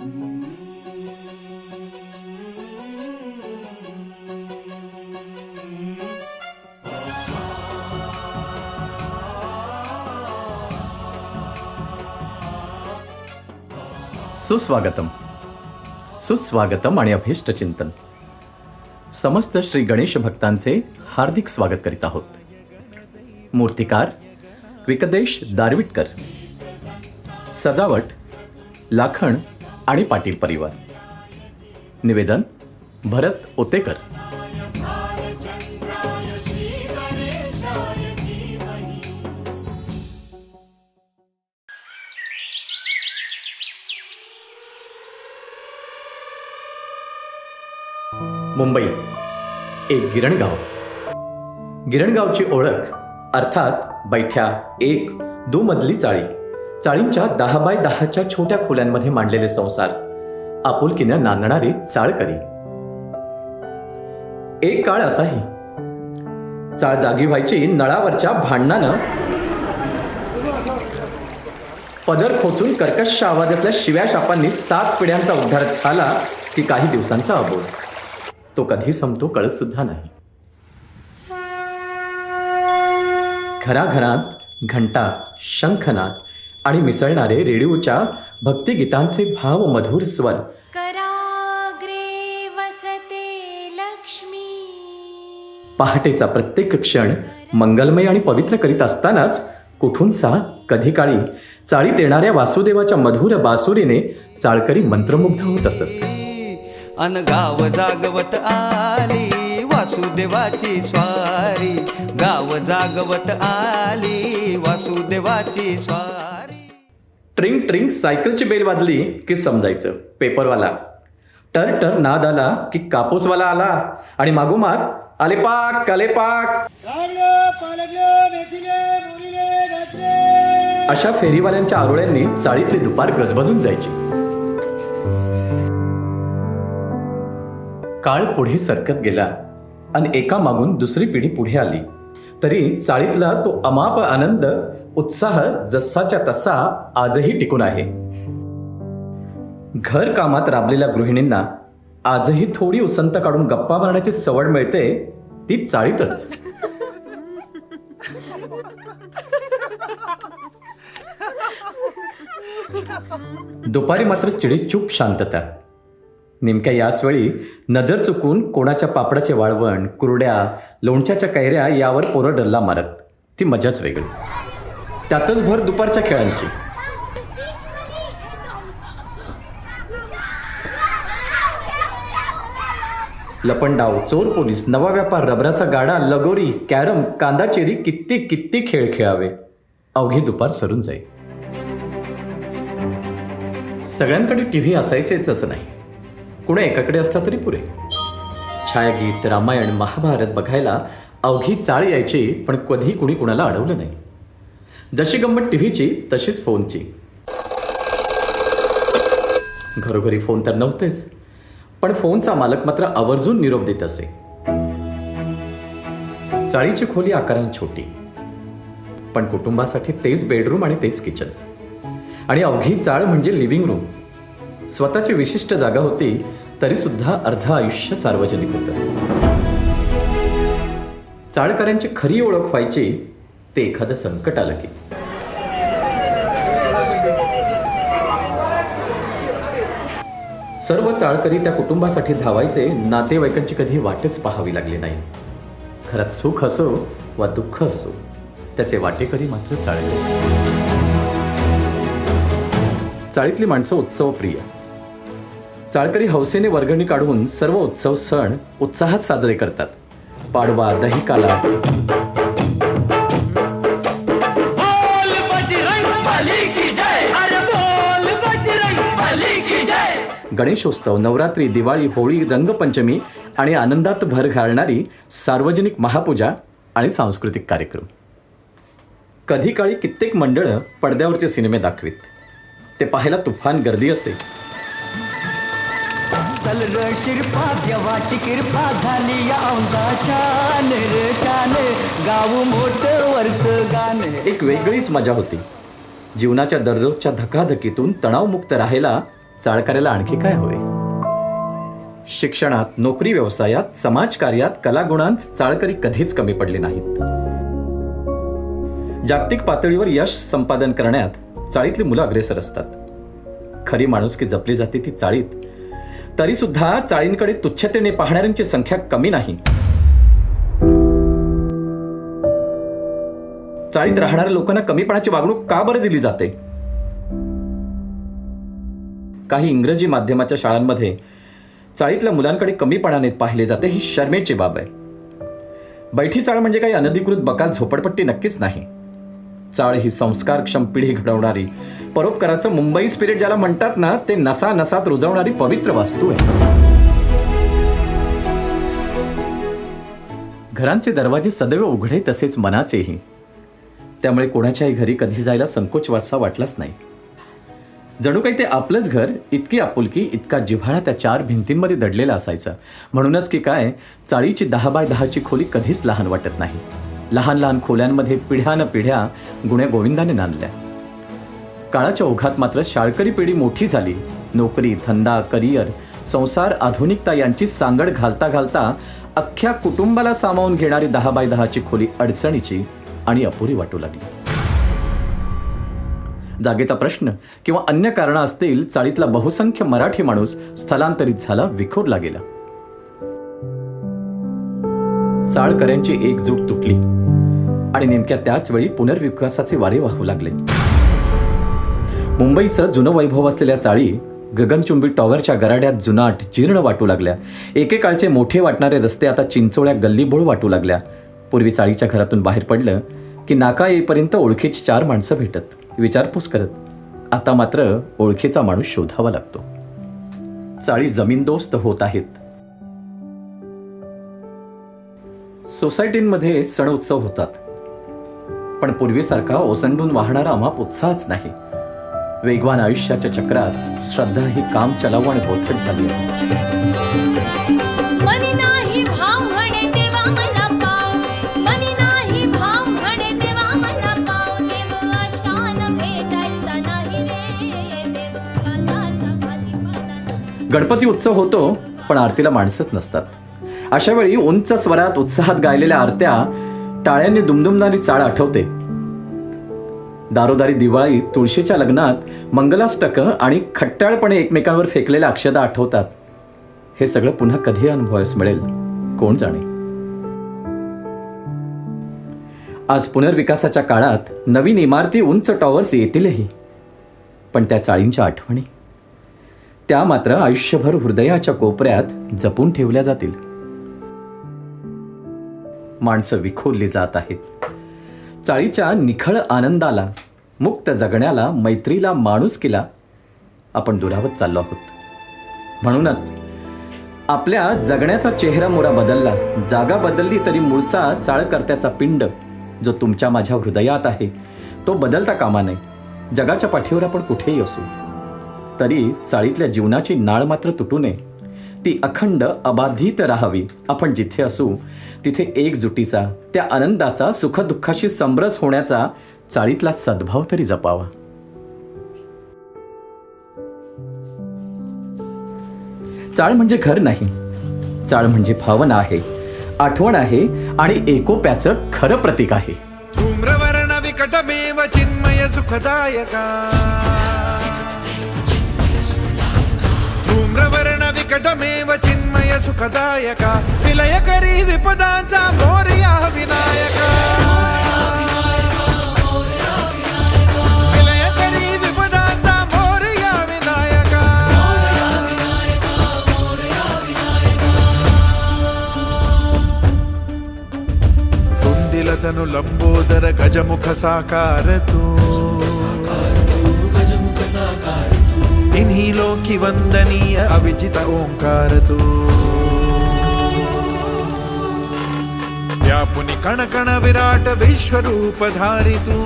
सुस्वागतम। सुस्वागतम आणि अभिष्टचिंतन समस्त श्री गणेश भक्तांचे हार्दिक स्वागत करीत आहोत। मूर्तिकार विकदेश दारविटकर। सजावट लाखण आणि पाटील परिवार. निवेदन भरत ओतेकर. मुंबई एक गिरणगाव. गिरणगावची ओळख अर्थात बैठ्या एक दुमजली चाळी. चाळींच्या दहा बाय दहाच्या छोट्या खोल्यांमध्ये मांडलेले संसार. आपुलकीनं नांदणारे चाळकरी. एक काळ असाही. चाळ जागी व्हायची नळावरच्या भांडणानं पदर खोचून कर्कश आवाजातल्या शिव्या शापांनी सात पिढ्यांचा उद्धार झाला की काही दिवसांचा अबोध. तो कधी संपतो कळत सुद्धा नाही. घराघरात घंटा शंखनाद आणि मिसळणारे रेडिओच्या भक्तिगीतांचे भाव मधुर स्वर. कराग्रे वसते लक्ष्मी. पहाटेचा प्रत्येक क्षण मंगलमय आणि पवित्र करीत असतानाच कुठूनचा कधी काळी चाळीत येणाऱ्या वासुदेवाच्या मधुर बासुरीने चाळकरी मंत्रमुग्ध होत असत. अन गाव जागवत आली वासुदेवाची स्वारी. गाव जागवत आली वासुदेवाची स्वारी. ट्रिंग ट्रिंग सायकलची बेल वाजली की समजायचं. पेपरवाला. टर टर नाद आला की कापूसवाला आला आणि मागोमाग आले पाक काले पाक अशा फेरीवाल्यांच्या आरोळ्यांनी चाळीतली दुपार गजबजून जायची. काळ पुढे सरकत गेला आणि एका मागून दुसरी पिढी पुढे आली. तरी चाळीतला तो अमाप आनंद उत्साह जसाच्या तसा आजही टिकून आहे. घर कामात राबलेल्या गृहिणींना आजही थोडी उसंत काढून गप्पा मारण्याची सवड मिळते ती चाळीतच. दुपारी मात्र चिडीचूप शांतता. नेमक्या याच वेळी नजर चुकून कोणाच्या पापडाचे वाळवण कुरड्या लोणच्याच्या कैऱ्या यावर पोरं डल्ला मारत. ती मजाच वेगळी. त्यातच भर दुपारच्या खेळांची. लपंडाव चोर पोलीस नवा व्यापार रबराचा गाडा लगोरी कॅरम कांदाचेरी कित्ती कित्ती खेळ खेळावे. अवघी दुपार सरून जाईल सगळ्यांकडे टी व्ही असायचेच असं नाही. कुणा एकाकडे असला तरी पुरे. छायागीत रामायण महाभारत बघायला अवघी चाळ यायची पण कधी कुणी कुणाला अडवलं नाही. जशी गंमत टी व्हीची तशीच फोनची. घरोघरी फोन तर नव्हतेच पण फोनचा मालक मात्र आवर्जून निरोप देत असे. चाळीची खोली आकाराने छोटी पण कुटुंबासाठी तेच बेडरूम आणि तेच किचन. आणि अवघी चाळ म्हणजे लिव्हिंग रूम. स्वतःची विशिष्ट जागा होती तरी सुद्धा अर्ध आयुष्य सार्वजनिक होतं. चाळकऱ्यांची खरी ओळख व्हायची ते एखादं संकट आलं की. सर्व चाळकरी त्या कुटुंबासाठी धावायचे नातेवाईकांची कधी वाटच पाहावी लागली नाही. घरात सुख असो वा दुःख असो त्याचे वाटेकरी मात्र चाळले. चाळीतली माणसं उत्सवप्रिय चाळकरी हौसेने वर्गणी काढून सर्व उत्सव सण उत्साहात साजरे करतात. पाडवा दहिकाला गणेशोत्सव नवरात्री दिवाळी होळी रंगपंचमी आणि आनंदात भर घालणारी सार्वजनिक महापूजा आणि सांस्कृतिक कार्यक्रम. कधी काळी कित्येक मंडळं पडद्यावरचे सिनेमे दाखवीत. ते पाहायला तुफान गर्दी असे. शिरपा देवाची कृपा झाली गाव एक वेगळीच मजा होती. जीवनाच्या दररोजच्या धकाधकीतून तणावमुक्त राहायला चाळकऱ्याला आणखी काय हवे? शिक्षणात नोकरी व्यवसायात समाजकार्यात कलागुणांत चाळकरी कधीच कमी पडले नाहीत. जागतिक पातळीवर यश संपादन करण्यात चाळीतली मुलं अग्रेसर असतात. खरी माणुसकी जपली जाते ती चाळीत. तरी सुद्धा चाळींकडे तुच्छतेने पाहणाऱ्यांची संख्या कमी नाही. चाळीत राहणाऱ्या लोकांना कमीपणाची वागणूक का बरं दिली जाते? काही इंग्रजी माध्यमाच्या शाळांमध्ये चाळीतल्या मुलांकडे कमीपणाने पाहिले जाते ही शर्मेची बाब आहे. बैठी चाळ म्हणजे काही अनधिकृत बकाल झोपडपट्टी नक्कीच नाही. चाळ ही संस्कारक्षम पिढी घडवणारी परोपकाराचं मुंबई स्पिरिट ज्याला म्हणतात ना ते नसा नसात रुजवणारी पवित्र वास्तू आहे. घरांचे दरवाजे सदैव उघडे तसेच मनाचेही. त्यामुळे कोणाच्याही घरी कधी जायला संकोच वारसा वाटलाच नाही. जणू काही ते आपलंच घर इतकी आपुलकी इतका जिव्हाळा त्या चार भिंतींमध्ये दडलेला असायचा. म्हणूनच की काय चाळीची दहा बाय दहाची खोली कधीच लहान वाटत नाही. लहान लहान खोल्यांमध्ये पिढ्यानं पिढ्या गुण्या गोविंदाने नांदल्या. काळाच्या ओघात मात्र शाळकरी पिढी मोठी झाली. नोकरी धंदा करिअर संसार आधुनिकता यांची सांगड घालता घालता अख्ख्या कुटुंबाला सामावून घेणारी दहा बाय दहाची खोली अडचणीची आणि अपुरी वाटू लागली. जागेचा प्रश्न किंवा अन्य कारणं असतील चाळीतला बहुसंख्य मराठी माणूस स्थलांतरित झाला विखुरला गेला. चाळकऱ्यांची एकजूट तुटली आणि नेमक्या त्याच वेळी पुनर्विकासाचे वारे वाहू लागले. मुंबईचं जुनं वैभव असलेल्या चाळी गगनचुंबी टॉवरच्या गराड्यात जुनाट जीर्ण वाटू लागल्या. एकेकाळचे मोठे वाटणारे रस्ते आता चिंचोळ्या गल्लीबोळ वाटू लागल्या. पूर्वी चाळीच्या घरातून बाहेर पडलं की नाका येईपर्यंत ओळखीची चार माणसं भेटत. विचारपूस करत आता मात्र ओळखीचा माणूस शोधावा लागतो. चाळी जमीनदोस्त होत आहेत. सोसायटींमध्ये सण उत्सव होतात. पण पूर्वीसारखा ओसंडून वाहणारा अमाप उत्साहच नाही. वेगवान आयुष्याच्या चक्रात श्रद्धा ही काम चलावू आणि बोथट झाली आहे. गणपती उत्सव होतो पण आरतीला माणसंच नसतात. अशा वेळी उंच स्वरात उत्साहात गायलेल्या आरत्या टाळ्यांनी दुमदुमणारी चाळ आठवते. दारोदारी दिवाळी तुळशीच्या लग्नात मंगलाष्टक आणि खट्टाळपणे एकमेकांवर फेकलेल्या अक्षदा आठवतात. हे सगळं पुन्हा कधी अनुभवायस मिळेल? कोण जाणे? आज पुनर्विकासाच्या काळात नवीन इमारती उंच टॉवर्स येतीलही. पण त्या चाळींच्या आठवणी त्या मात्र आयुष्यभर हृदयाच्या कोपऱ्यात जपून ठेवल्या जातील. माणसं विखुरली जात आहेत. चाळीच्या निखळ आनंदाला मुक्त जगण्याला मैत्रीला माणुसकीला आपण दुरावत चाललो आहोत. म्हणूनच आपल्या जगण्याचा चेहरा मोरा बदलला जागा बदलली तरी मूळचा चाळकर्त्याचा पिंड जो तुमच्या माझ्या हृदयात आहे तो बदलता कामा नये. जगाच्या पाठीवर आपण कुठेही असू. तरी चाळीतल्या जीवनाची नाळ मात्र तुटू नये. ती अखंड अबाधित राहावी. आपण जिथे असू तिथे एकजुटीचा त्या आनंदाचा सुखदुःखाशी समरस होण्याचा चाळीतला सद्भाव तरी जपावा. चाळ म्हणजे घर नाही. चाळ म्हणजे भावना आहे. आठवण आहे आणि एकोप्याचं खरं प्रतीक आहे. धूम्रवर्ण विकटमेव चिन्मय सुखदायका. ధూమ్రవర్ణ వికటమేవ చిన్మయ సుఖదాయక. విలయకరీ విపదాంచ మోరియా వినాయక. తను లంబోదర గజముఖ సాకారతు. గజముఖ సాకారతు. ಲೋಕಿ ವಂದನೀಯ ಅವಿಜಿತ ಓಂಕಾರತು ವ್ಯಾಪುನಿ ಕಣಕಣ ವಿರಾಟ ವಿಶ್ವರೂಪಧಾರಿತು